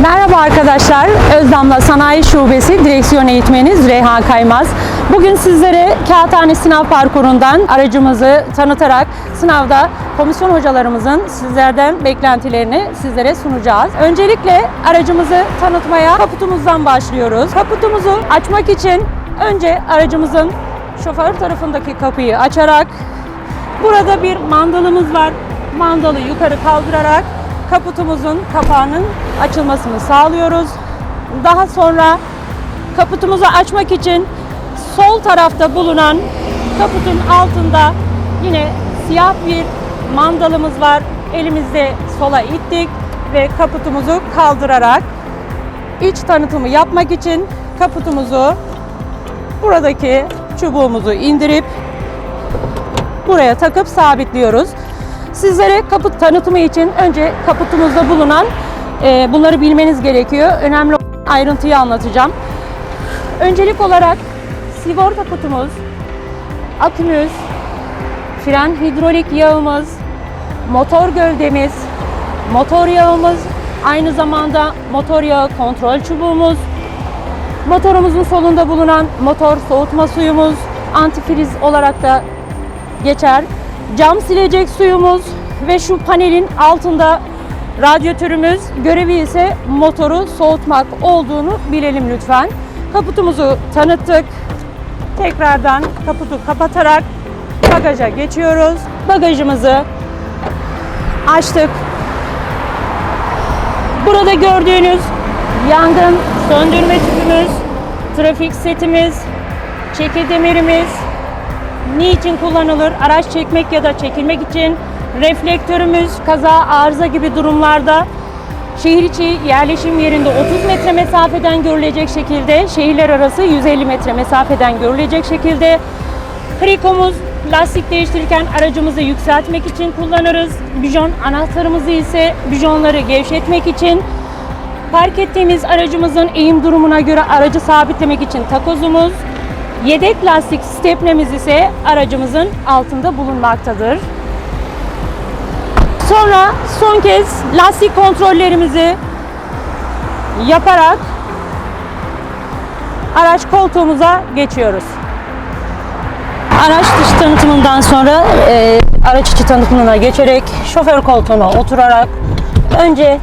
Merhaba arkadaşlar, Özdamla Sanayi Şubesi Direksiyon Eğitmeni Züleyha Kaymaz. Bugün sizlere Kağıthane Sınav Parkuru'ndan aracımızı tanıtarak sınavda komisyon hocalarımızın sizlerden beklentilerini sizlere sunacağız. Öncelikle aracımızı tanıtmaya kaputumuzdan başlıyoruz. Kaputumuzu açmak için önce aracımızın şoför tarafındaki kapıyı açarak Burada bir mandalımız var. Mandalı yukarı kaldırarak kaputumuzun kapağının açılmasını sağlıyoruz. Daha sonra kaputumuzu açmak için sol tarafta bulunan kaputun altında yine siyah bir mandalımız var. Elimizde sola ittik ve kaputumuzu kaldırarak iç tanıtımı yapmak için kaputumuzu buradaki çubuğumuzu indirip buraya takıp sabitliyoruz. Sizlere kaput tanıtımı için önce kaputumuzda bulunan e, bunları bilmeniz gerekiyor. Önemli ayrıntıyı anlatacağım. Öncelik olarak sigorta kutumuz, akümüz, fren hidrolik yağımız, motor gövdemiz, motor yağımız, aynı zamanda motor yağı kontrol çubuğumuz, motorumuzun solunda bulunan motor soğutma suyumuz, antifriz olarak da geçer. Cam silecek suyumuz ve şu panelin altında radyatörümüz görevi ise motoru soğutmak olduğunu bilelim lütfen. Kaputumuzu tanıttık. Tekrardan kaputu kapatarak bagaja geçiyoruz. Bagajımızı açtık. Burada gördüğünüz yangın söndürme tüpümüz, trafik setimiz, çeki demirimiz, niçin kullanılır? Araç çekmek ya da çekilmek için reflektörümüz kaza, arıza gibi durumlarda şehir içi yerleşim yerinde 30 metre mesafeden görülecek şekilde, şehirler arası 150 metre mesafeden görülecek şekilde Krikomuz lastik değiştirirken aracımızı yükseltmek için kullanırız. Bijon anahtarımızı ise bijonları gevşetmek için Park ettiğimiz aracımızın eğim durumuna göre aracı sabitlemek için takozumuz, yedek lastik stepnemiz ise aracımızın altında bulunmaktadır. Sonra son kez lastik kontrollerimizi yaparak araç koltuğumuza geçiyoruz. Araç dışı tanıtımından sonra e, araç içi tanıtımına geçerek şoför koltuğuna oturarak önce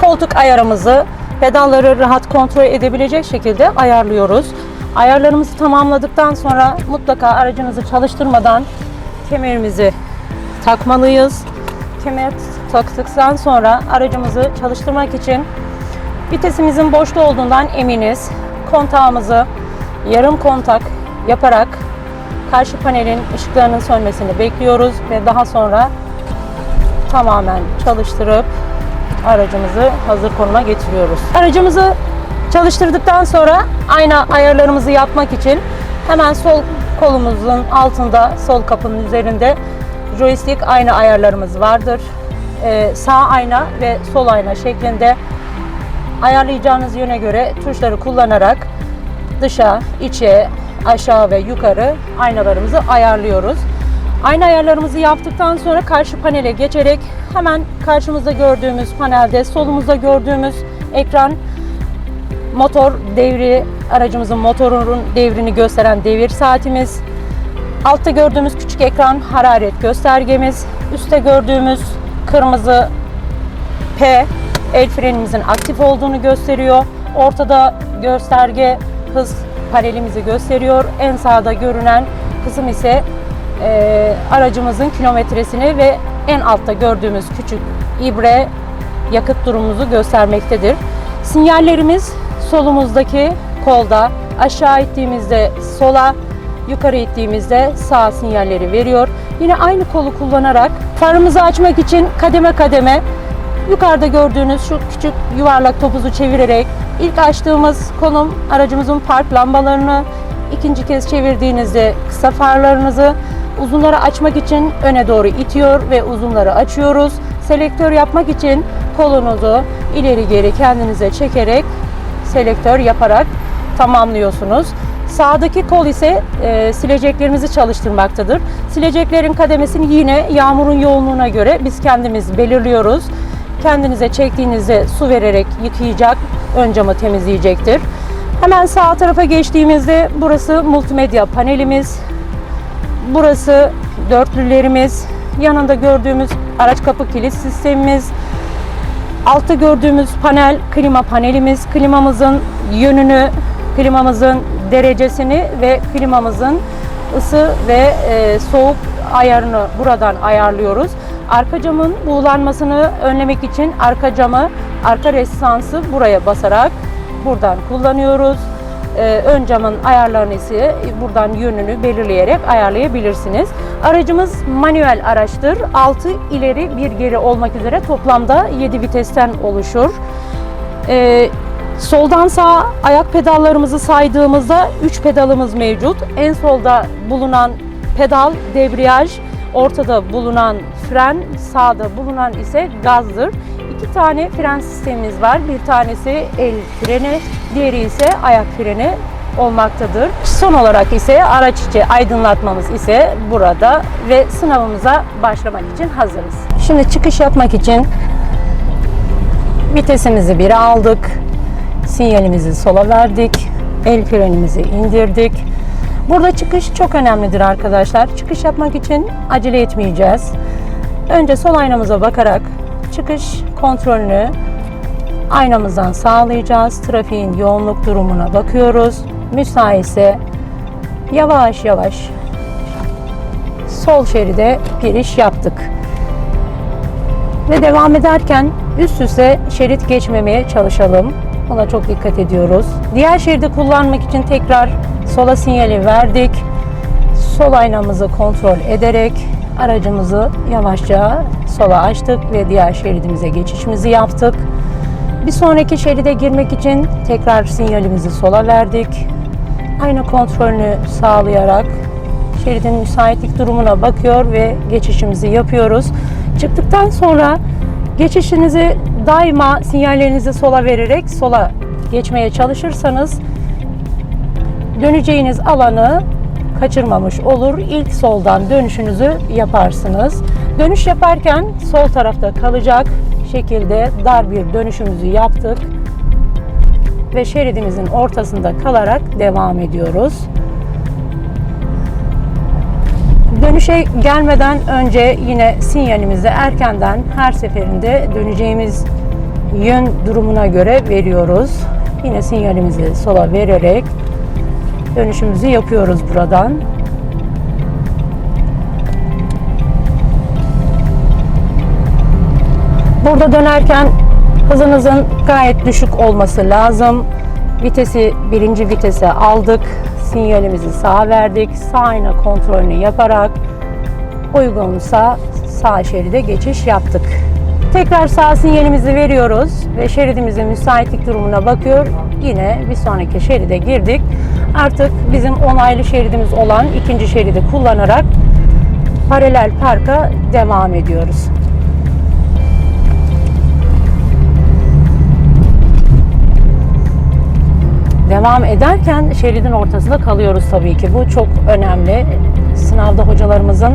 koltuk ayarımızı pedalları rahat kontrol edebilecek şekilde ayarlıyoruz. Ayarlarımızı tamamladıktan sonra mutlaka aracınızı çalıştırmadan kemerimizi takmalıyız. Kemer taktıktan sonra aracımızı çalıştırmak için vitesimizin boşta olduğundan eminiz. Kontağımızı yarım kontak yaparak karşı panelin ışıklarının sönmesini bekliyoruz ve daha sonra tamamen çalıştırıp aracımızı hazır konuma getiriyoruz. Aracımızı çalıştırdıktan sonra ayna ayarlarımızı yapmak için hemen sol kolumuzun altında sol kapının üzerinde joystick ayna ayarlarımız vardır. Ee, sağ ayna ve sol ayna şeklinde ayarlayacağınız yöne göre tuşları kullanarak dışa, içe, aşağı ve yukarı aynalarımızı ayarlıyoruz. Ayna ayarlarımızı yaptıktan sonra karşı panele geçerek hemen karşımızda gördüğümüz panelde solumuzda gördüğümüz ekran motor devri aracımızın motorunun devrini gösteren devir saatimiz. Altta gördüğümüz küçük ekran hararet göstergemiz. Üstte gördüğümüz kırmızı P el frenimizin aktif olduğunu gösteriyor. Ortada gösterge hız panelimizi gösteriyor. En sağda görünen kısım ise e, aracımızın kilometresini ve en altta gördüğümüz küçük ibre yakıt durumumuzu göstermektedir. Sinyallerimiz solumuzdaki kolda, aşağı ittiğimizde sola, yukarı ittiğimizde sağ sinyalleri veriyor. Yine aynı kolu kullanarak farımızı açmak için kademe kademe yukarıda gördüğünüz şu küçük yuvarlak topuzu çevirerek ilk açtığımız konum aracımızın park lambalarını, ikinci kez çevirdiğinizde kısa farlarınızı, uzunları açmak için öne doğru itiyor ve uzunları açıyoruz. Selektör yapmak için kolunuzu ileri geri kendinize çekerek selektör yaparak tamamlıyorsunuz. Sağdaki kol ise e, sileceklerimizi çalıştırmaktadır. Sileceklerin kademesini yine yağmurun yoğunluğuna göre biz kendimiz belirliyoruz. Kendinize çektiğinizde su vererek yıkayacak, ön camı temizleyecektir. Hemen sağ tarafa geçtiğimizde burası multimedya panelimiz. Burası dörtlülerimiz. Yanında gördüğümüz araç kapı kilit sistemimiz. Altta gördüğümüz panel klima panelimiz. Klimamızın yönünü, klimamızın derecesini ve klimamızın ısı ve e, soğuk ayarını buradan ayarlıyoruz. Arka camın buğulanmasını önlemek için arka camı, arka restansı buraya basarak buradan kullanıyoruz. Ee, ön camın ayarlarını ise buradan yönünü belirleyerek ayarlayabilirsiniz. Aracımız manuel araçtır. 6 ileri bir geri olmak üzere toplamda 7 vitesten oluşur. Ee, soldan sağa ayak pedallarımızı saydığımızda 3 pedalımız mevcut. En solda bulunan pedal debriyaj, ortada bulunan fren, sağda bulunan ise gazdır. İki tane fren sistemimiz var. Bir tanesi el freni, diğeri ise ayak freni olmaktadır. Son olarak ise araç içi aydınlatmamız ise burada ve sınavımıza başlamak için hazırız. Şimdi çıkış yapmak için vitesimizi bir aldık. Sinyalimizi sola verdik. El frenimizi indirdik. Burada çıkış çok önemlidir arkadaşlar. Çıkış yapmak için acele etmeyeceğiz. Önce sol aynamıza bakarak çıkış kontrolünü aynamızdan sağlayacağız. Trafiğin yoğunluk durumuna bakıyoruz. Müsaitse yavaş yavaş sol şeride giriş yaptık. Ve devam ederken üst üste şerit geçmemeye çalışalım. Buna çok dikkat ediyoruz. Diğer şeridi kullanmak için tekrar sola sinyali verdik. Sol aynamızı kontrol ederek aracımızı yavaşça sola açtık ve diğer şeridimize geçişimizi yaptık. Bir sonraki şeride girmek için tekrar sinyalimizi sola verdik. Aynı kontrolünü sağlayarak şeridin müsaitlik durumuna bakıyor ve geçişimizi yapıyoruz. Çıktıktan sonra geçişinizi daima sinyallerinizi sola vererek sola geçmeye çalışırsanız döneceğiniz alanı kaçırmamış olur. İlk soldan dönüşünüzü yaparsınız. Dönüş yaparken sol tarafta kalacak şekilde dar bir dönüşümüzü yaptık ve şeridimizin ortasında kalarak devam ediyoruz. Dönüşe gelmeden önce yine sinyalimizi erkenden her seferinde döneceğimiz yön durumuna göre veriyoruz. Yine sinyalimizi sola vererek dönüşümüzü yapıyoruz buradan. Burada dönerken hızınızın gayet düşük olması lazım. Vitesi birinci vitese aldık. Sinyalimizi sağa verdik. Sağ ayna kontrolünü yaparak uygunsa sağ şeride geçiş yaptık. Tekrar sağ sinyalimizi veriyoruz ve şeridimizin müsaitlik durumuna bakıyor. Yine bir sonraki şeride girdik. Artık bizim onaylı şeridimiz olan ikinci şeridi kullanarak paralel parka devam ediyoruz. Devam ederken şeridin ortasında kalıyoruz tabii ki. Bu çok önemli. Sınavda hocalarımızın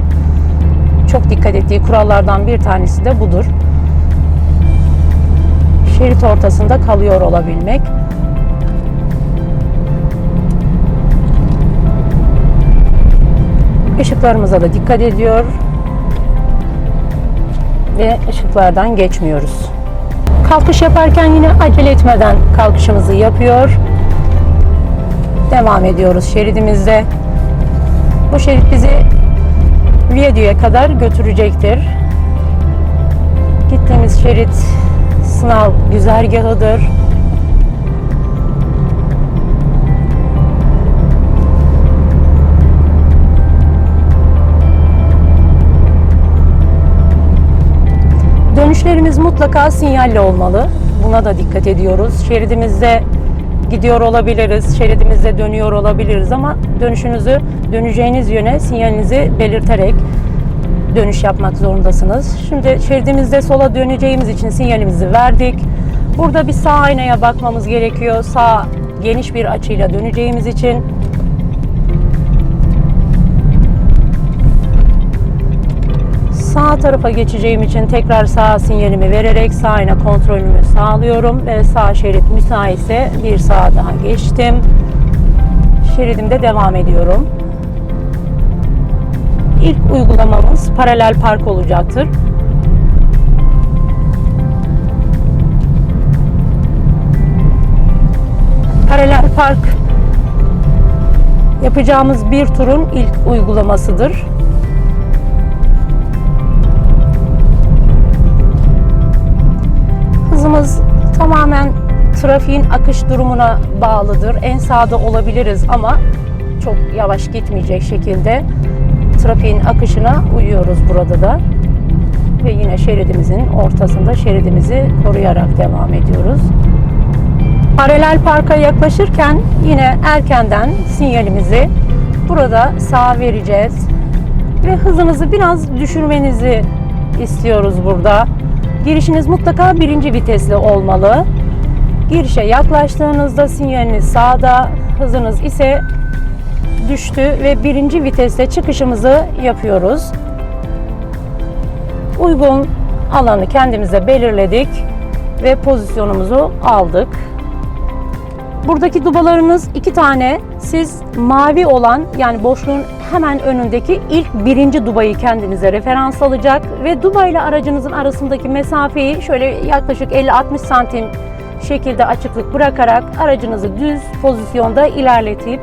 çok dikkat ettiği kurallardan bir tanesi de budur. Şerit ortasında kalıyor olabilmek. Işıklarımıza da dikkat ediyor ve ışıklardan geçmiyoruz. Kalkış yaparken yine acele etmeden kalkışımızı yapıyor. Devam ediyoruz şeridimizde. Bu şerit bizi Viyadü'ye kadar götürecektir. Gittiğimiz şerit sınav güzergahıdır. Dönüşlerimiz mutlaka sinyalle olmalı. Buna da dikkat ediyoruz. Şeridimizde gidiyor olabiliriz, şeridimizde dönüyor olabiliriz ama dönüşünüzü döneceğiniz yöne sinyalinizi belirterek dönüş yapmak zorundasınız. Şimdi şeridimizde sola döneceğimiz için sinyalimizi verdik. Burada bir sağ aynaya bakmamız gerekiyor. Sağ geniş bir açıyla döneceğimiz için Sağ tarafa geçeceğim için tekrar sağ sinyalimi vererek sağ kontrolümü sağlıyorum ve sağ şerit müsaitse bir sağa daha geçtim. Şeridimde devam ediyorum. İlk uygulamamız paralel park olacaktır. Paralel park yapacağımız bir turun ilk uygulamasıdır. Hızımız tamamen trafiğin akış durumuna bağlıdır. En sağda olabiliriz ama çok yavaş gitmeyecek şekilde trafiğin akışına uyuyoruz burada da. Ve yine şeridimizin ortasında şeridimizi koruyarak devam ediyoruz. Paralel parka yaklaşırken yine erkenden sinyalimizi burada sağa vereceğiz. Ve hızınızı biraz düşürmenizi istiyoruz burada. Girişiniz mutlaka birinci vitesli olmalı. Girişe yaklaştığınızda sinyaliniz sağda, hızınız ise düştü ve birinci viteste çıkışımızı yapıyoruz. Uygun alanı kendimize belirledik ve pozisyonumuzu aldık. Buradaki dubalarınız iki tane. Siz mavi olan yani boşluğun hemen önündeki ilk birinci dubayı kendinize referans alacak ve duba ile aracınızın arasındaki mesafeyi şöyle yaklaşık 50-60 santim şekilde açıklık bırakarak aracınızı düz pozisyonda ilerletip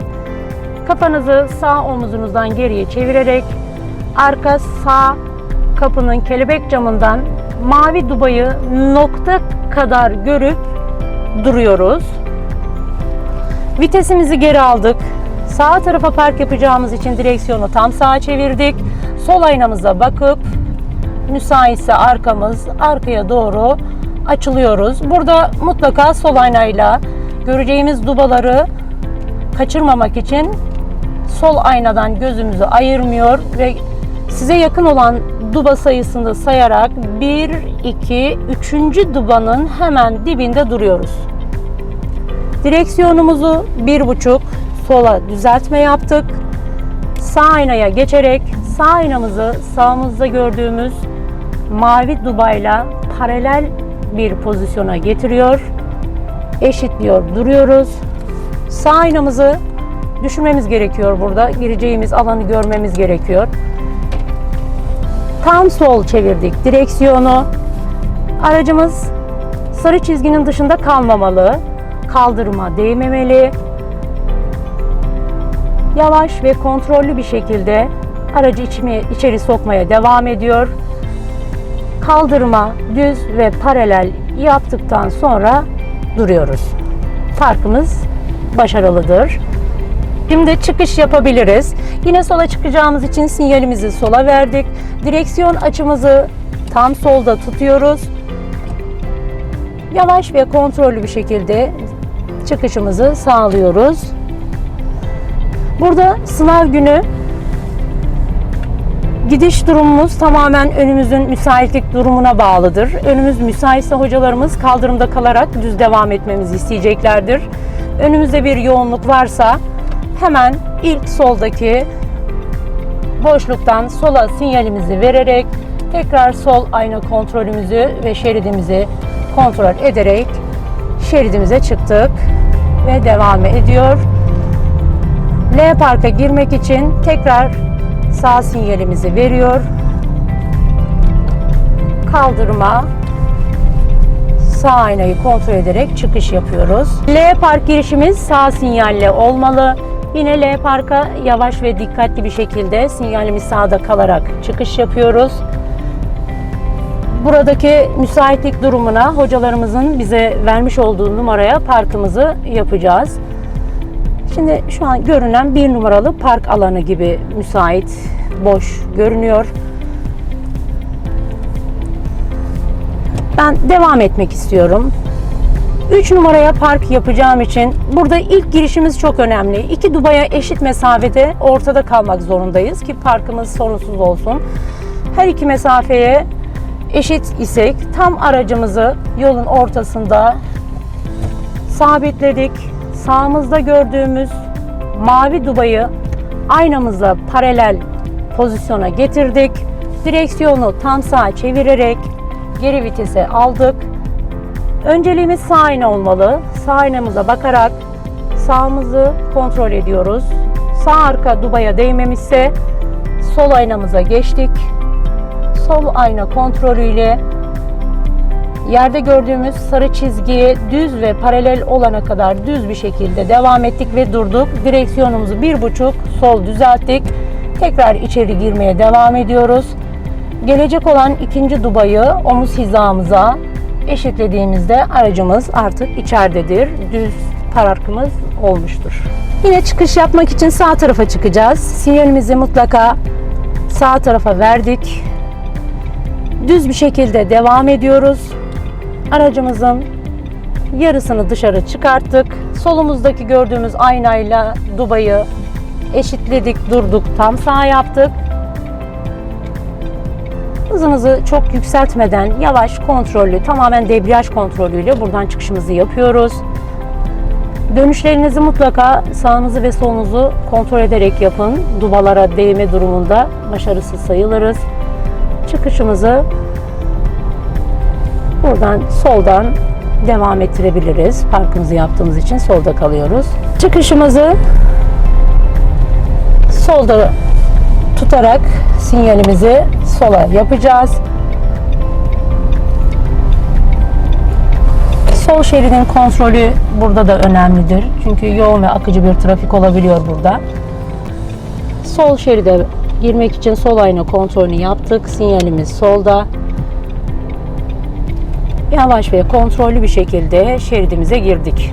kafanızı sağ omuzunuzdan geriye çevirerek arka sağ kapının kelebek camından mavi dubayı nokta kadar görüp duruyoruz. Vitesimizi geri aldık. Sağ tarafa park yapacağımız için direksiyonu tam sağa çevirdik. Sol aynamıza bakıp müsaitse arkamız arkaya doğru açılıyoruz. Burada mutlaka sol aynayla göreceğimiz dubaları kaçırmamak için sol aynadan gözümüzü ayırmıyor ve size yakın olan duba sayısını sayarak 1, 2, 3. dubanın hemen dibinde duruyoruz. Direksiyonumuzu bir buçuk sola düzeltme yaptık. Sağ aynaya geçerek sağ aynamızı sağımızda gördüğümüz mavi dubayla paralel bir pozisyona getiriyor. Eşitliyor duruyoruz. Sağ aynamızı düşürmemiz gerekiyor burada. Gireceğimiz alanı görmemiz gerekiyor. Tam sol çevirdik direksiyonu. Aracımız sarı çizginin dışında kalmamalı. Kaldırıma değmemeli. Yavaş ve kontrollü bir şekilde aracı içime, içeri sokmaya devam ediyor. Kaldırıma düz ve paralel yaptıktan sonra duruyoruz. Parkımız başarılıdır. Şimdi çıkış yapabiliriz. Yine sola çıkacağımız için sinyalimizi sola verdik. Direksiyon açımızı tam solda tutuyoruz. Yavaş ve kontrollü bir şekilde çıkışımızı sağlıyoruz. Burada sınav günü gidiş durumumuz tamamen önümüzün müsaitlik durumuna bağlıdır. Önümüz müsaitse hocalarımız kaldırımda kalarak düz devam etmemizi isteyeceklerdir. Önümüzde bir yoğunluk varsa hemen ilk soldaki boşluktan sola sinyalimizi vererek tekrar sol ayna kontrolümüzü ve şeridimizi kontrol ederek şeridimize çıktık ve devam ediyor. L parka girmek için tekrar sağ sinyalimizi veriyor. Kaldırıma sağ aynayı kontrol ederek çıkış yapıyoruz. L park girişimiz sağ sinyalle olmalı. Yine L parka yavaş ve dikkatli bir şekilde sinyalimiz sağda kalarak çıkış yapıyoruz. Buradaki müsaitlik durumuna hocalarımızın bize vermiş olduğu numaraya parkımızı yapacağız. Şimdi şu an görünen bir numaralı park alanı gibi müsait, boş görünüyor. Ben devam etmek istiyorum. 3 numaraya park yapacağım için burada ilk girişimiz çok önemli. İki dubaya eşit mesafede ortada kalmak zorundayız ki parkımız sorunsuz olsun. Her iki mesafeye eşit isek tam aracımızı yolun ortasında sabitledik. Sağımızda gördüğümüz mavi dubayı aynamızla paralel pozisyona getirdik. Direksiyonu tam sağa çevirerek geri vitese aldık. Önceliğimiz sağ ayna olmalı. Sağ aynamıza bakarak sağımızı kontrol ediyoruz. Sağ arka dubaya değmemişse sol aynamıza geçtik. Sol ayna kontrolüyle yerde gördüğümüz sarı çizgiye düz ve paralel olana kadar düz bir şekilde devam ettik ve durduk. Direksiyonumuzu bir buçuk sol düzelttik. Tekrar içeri girmeye devam ediyoruz. Gelecek olan ikinci dubayı omuz hizamıza eşitlediğimizde aracımız artık içeridedir. Düz parkımız olmuştur. Yine çıkış yapmak için sağ tarafa çıkacağız. Sinyalimizi mutlaka sağ tarafa verdik. Düz bir şekilde devam ediyoruz. Aracımızın yarısını dışarı çıkarttık. Solumuzdaki gördüğümüz aynayla dubayı eşitledik, durduk, tam sağ yaptık. Hızımızı çok yükseltmeden yavaş kontrollü, tamamen debriyaj kontrolüyle buradan çıkışımızı yapıyoruz. Dönüşlerinizi mutlaka sağınızı ve solunuzu kontrol ederek yapın. Dubalara değme durumunda başarısız sayılırız. Çıkışımızı buradan soldan devam ettirebiliriz. Parkımızı yaptığımız için solda kalıyoruz. Çıkışımızı solda tutarak sinyalimizi sola yapacağız. Sol şeridin kontrolü burada da önemlidir. Çünkü yoğun ve akıcı bir trafik olabiliyor burada. Sol şeride girmek için sol ayna kontrolünü yaptık. Sinyalimiz solda. Yavaş ve kontrollü bir şekilde şeridimize girdik.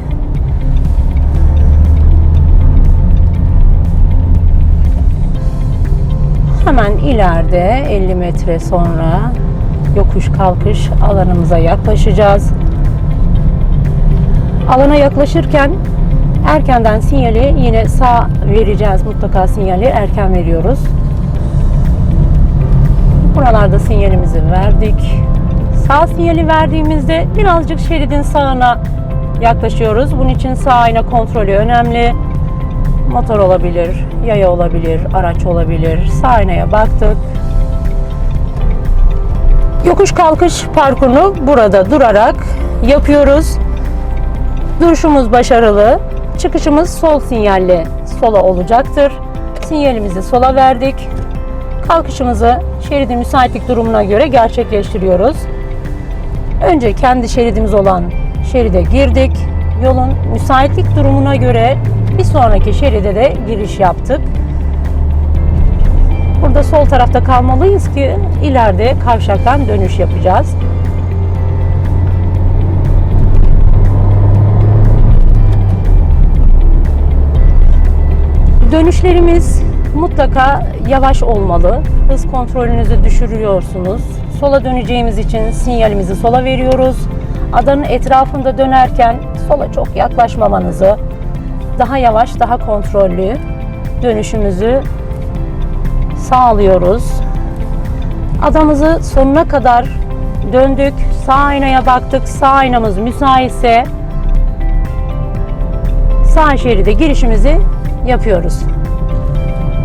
Hemen ileride 50 metre sonra yokuş kalkış alanımıza yaklaşacağız. Alana yaklaşırken erkenden sinyali yine sağ vereceğiz. Mutlaka sinyali erken veriyoruz. Buralarda sinyalimizi verdik. Sağ sinyali verdiğimizde birazcık şeridin sağına yaklaşıyoruz. Bunun için sağ ayna kontrolü önemli. Motor olabilir, yaya olabilir, araç olabilir. Sağ aynaya baktık. Yokuş kalkış parkurunu burada durarak yapıyoruz. Duruşumuz başarılı. Çıkışımız sol sinyalle sola olacaktır. Sinyalimizi sola verdik. Kalkışımızı şeridin müsaitlik durumuna göre gerçekleştiriyoruz. Önce kendi şeridimiz olan şeride girdik. Yolun müsaitlik durumuna göre bir sonraki şeride de giriş yaptık. Burada sol tarafta kalmalıyız ki ileride kavşaktan dönüş yapacağız. Dönüşlerimiz mutlaka yavaş olmalı. Hız kontrolünüzü düşürüyorsunuz. Sola döneceğimiz için sinyalimizi sola veriyoruz. Adanın etrafında dönerken sola çok yaklaşmamanızı, daha yavaş, daha kontrollü dönüşümüzü sağlıyoruz. Adamızı sonuna kadar döndük. Sağ aynaya baktık. Sağ aynamız müsaitse sağ şeride girişimizi yapıyoruz.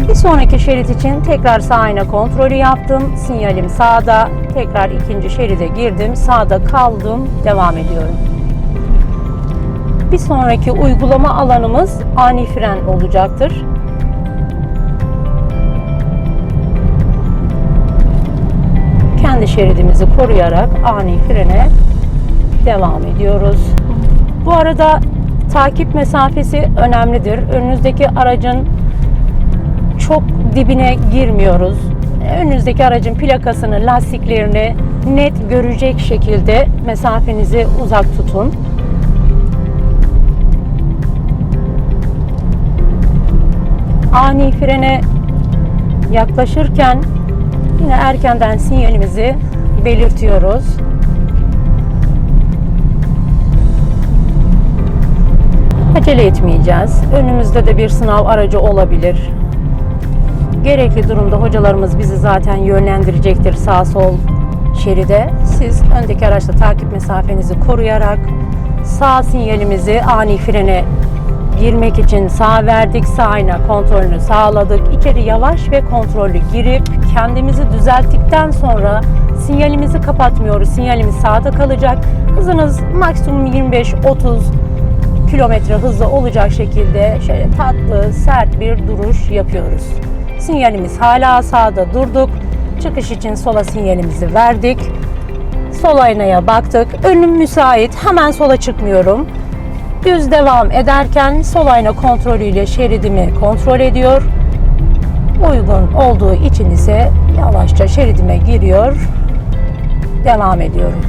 Bir sonraki şerit için tekrar sağ ayna kontrolü yaptım. Sinyalim sağda. Tekrar ikinci şeride girdim. Sağda kaldım. Devam ediyorum. Bir sonraki uygulama alanımız ani fren olacaktır. Kendi şeridimizi koruyarak ani frene devam ediyoruz. Bu arada takip mesafesi önemlidir. Önünüzdeki aracın çok dibine girmiyoruz. Önünüzdeki aracın plakasını, lastiklerini net görecek şekilde mesafenizi uzak tutun. Ani frene yaklaşırken yine erkenden sinyalimizi belirtiyoruz. Acele etmeyeceğiz. Önümüzde de bir sınav aracı olabilir. Gerekli durumda hocalarımız bizi zaten yönlendirecektir sağ sol şeride. Siz öndeki araçla takip mesafenizi koruyarak sağ sinyalimizi ani frene girmek için sağ verdik. Sağ ayna kontrolünü sağladık. İçeri yavaş ve kontrollü girip kendimizi düzelttikten sonra sinyalimizi kapatmıyoruz. Sinyalimiz sağda kalacak. Hızınız maksimum 25-30 kilometre hızlı olacak şekilde şöyle tatlı, sert bir duruş yapıyoruz. Sinyalimiz hala sağda durduk. Çıkış için sola sinyalimizi verdik. Sol aynaya baktık. Önüm müsait. Hemen sola çıkmıyorum. Düz devam ederken sol ayna kontrolüyle şeridimi kontrol ediyor. Uygun olduğu için ise yavaşça şeridime giriyor. Devam ediyorum.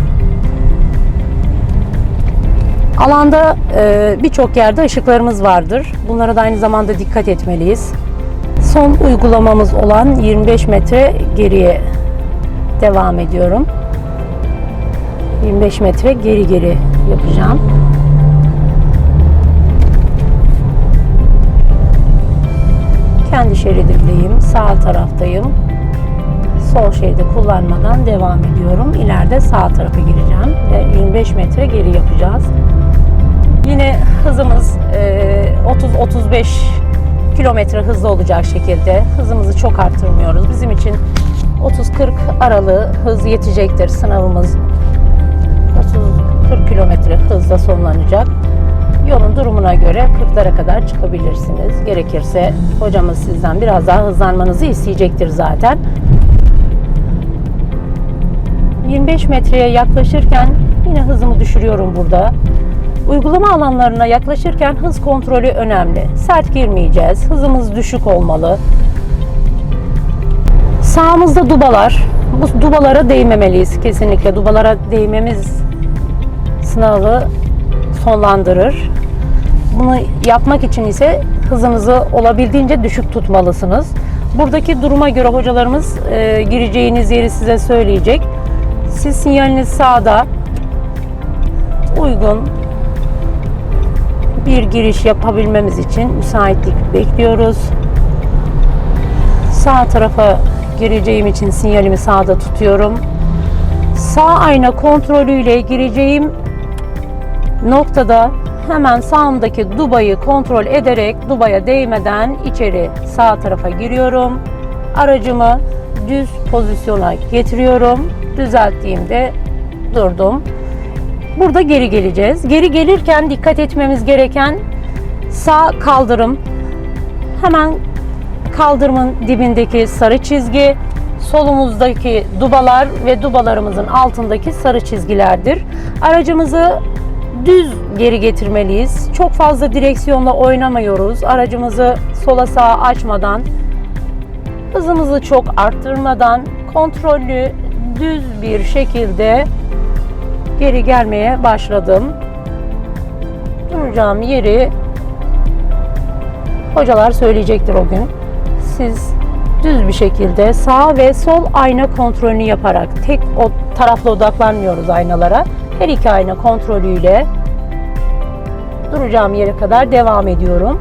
Alanda e, birçok yerde ışıklarımız vardır. Bunlara da aynı zamanda dikkat etmeliyiz. Son uygulamamız olan 25 metre geriye devam ediyorum. 25 metre geri geri yapacağım. Kendi şeridimdeyim, sağ taraftayım. Sol şeridi kullanmadan devam ediyorum. İleride sağ tarafa gireceğim ve 25 metre geri yapacağız. Yine hızımız e, 30-35 kilometre hızlı olacak şekilde hızımızı çok arttırmıyoruz. Bizim için 30-40 aralığı hız yetecektir. Sınavımız 30-40 kilometre hızla sonlanacak. Yolun durumuna göre 40'lara kadar çıkabilirsiniz. Gerekirse hocamız sizden biraz daha hızlanmanızı isteyecektir zaten. 25 metreye yaklaşırken yine hızımı düşürüyorum burada. Uygulama alanlarına yaklaşırken hız kontrolü önemli. Sert girmeyeceğiz. Hızımız düşük olmalı. Sağımızda dubalar. Bu dubalara değmemeliyiz kesinlikle. Dubalara değmemiz sınavı sonlandırır. Bunu yapmak için ise hızınızı olabildiğince düşük tutmalısınız. Buradaki duruma göre hocalarımız e, gireceğiniz yeri size söyleyecek. Siz sinyaliniz sağda uygun bir giriş yapabilmemiz için müsaitlik bekliyoruz. Sağ tarafa gireceğim için sinyalimi sağda tutuyorum. Sağ ayna kontrolüyle gireceğim noktada hemen sağımdaki dubayı kontrol ederek dubaya değmeden içeri sağ tarafa giriyorum. Aracımı düz pozisyona getiriyorum. Düzelttiğimde durdum. Burada geri geleceğiz. Geri gelirken dikkat etmemiz gereken sağ kaldırım. Hemen kaldırımın dibindeki sarı çizgi, solumuzdaki dubalar ve dubalarımızın altındaki sarı çizgilerdir. Aracımızı düz geri getirmeliyiz. Çok fazla direksiyonla oynamıyoruz. Aracımızı sola sağa açmadan, hızımızı çok arttırmadan kontrollü düz bir şekilde geri gelmeye başladım. Duracağım yeri hocalar söyleyecektir o gün. Siz düz bir şekilde sağ ve sol ayna kontrolünü yaparak tek o tarafla odaklanmıyoruz aynalara. Her iki ayna kontrolüyle duracağım yere kadar devam ediyorum.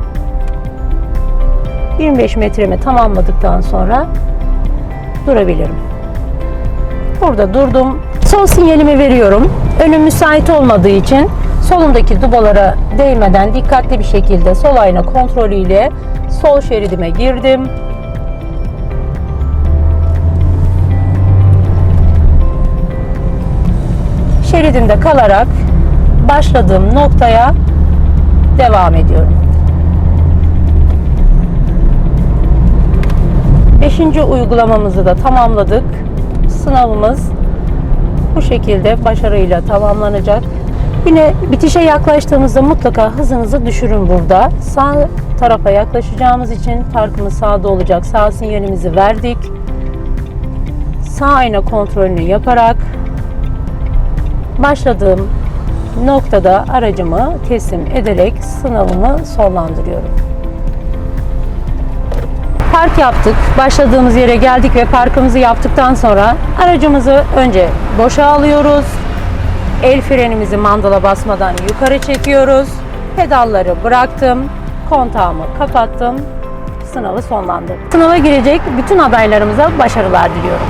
25 metremi tamamladıktan sonra durabilirim. Burada durdum. Sol sinyalimi veriyorum. Önüm müsait olmadığı için solumdaki dubalara değmeden dikkatli bir şekilde sol ayna kontrolüyle sol şeridime girdim. Şeridimde kalarak başladığım noktaya devam ediyorum. Beşinci uygulamamızı da tamamladık. Sınavımız bu şekilde başarıyla tamamlanacak. Yine bitişe yaklaştığımızda mutlaka hızınızı düşürün burada. Sağ tarafa yaklaşacağımız için parkımız sağda olacak. Sağ sinyalimizi verdik. Sağ ayna kontrolünü yaparak başladığım noktada aracımı teslim ederek sınavımı sonlandırıyorum. Park yaptık. Başladığımız yere geldik ve parkımızı yaptıktan sonra aracımızı önce boşa alıyoruz. El frenimizi mandala basmadan yukarı çekiyoruz. Pedalları bıraktım. Kontağımı kapattım. Sınavı sonlandırdım. Sınava girecek bütün adaylarımıza başarılar diliyorum.